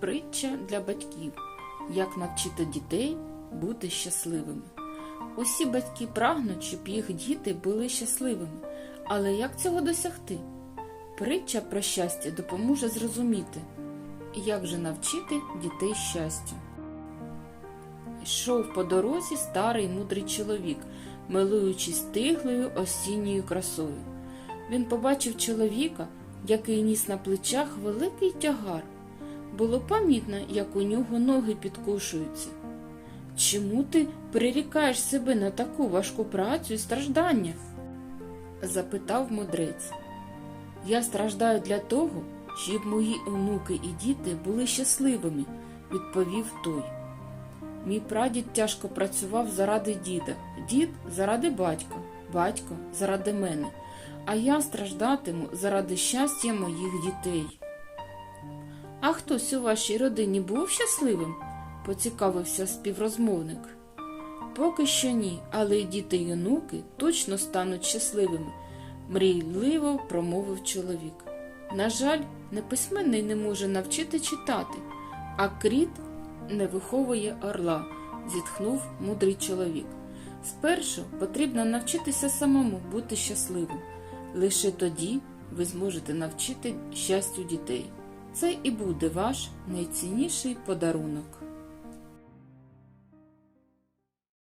Притча для батьків. Як навчити дітей бути щасливими. Усі батьки прагнуть, щоб їх діти були щасливими. Але як цього досягти? Притча про щастя допоможе зрозуміти, як же навчити дітей щастю. Йшов по дорозі старий мудрий чоловік, милуючись тиглою осінньою красою. Він побачив чоловіка, який ніс на плечах великий тягар. Було помітно, як у нього ноги підкушуються. Чому ти прирікаєш себе на таку важку працю і страждання? запитав мудрець. Я страждаю для того, щоб мої онуки і діти були щасливими, відповів той. Мій прадід тяжко працював заради діда, дід заради батька, батько заради мене, а я страждатиму заради щастя моїх дітей. А хтось у вашій родині був щасливим? поцікавився співрозмовник. Поки що ні, але й діти й онуки точно стануть щасливими, мрійливо промовив чоловік. На жаль, неписьменний не може навчити читати, а кріт не виховує орла, зітхнув мудрий чоловік. Спершу потрібно навчитися самому бути щасливим. Лише тоді ви зможете навчити щастю дітей. Це і буде ваш найцінніший подарунок.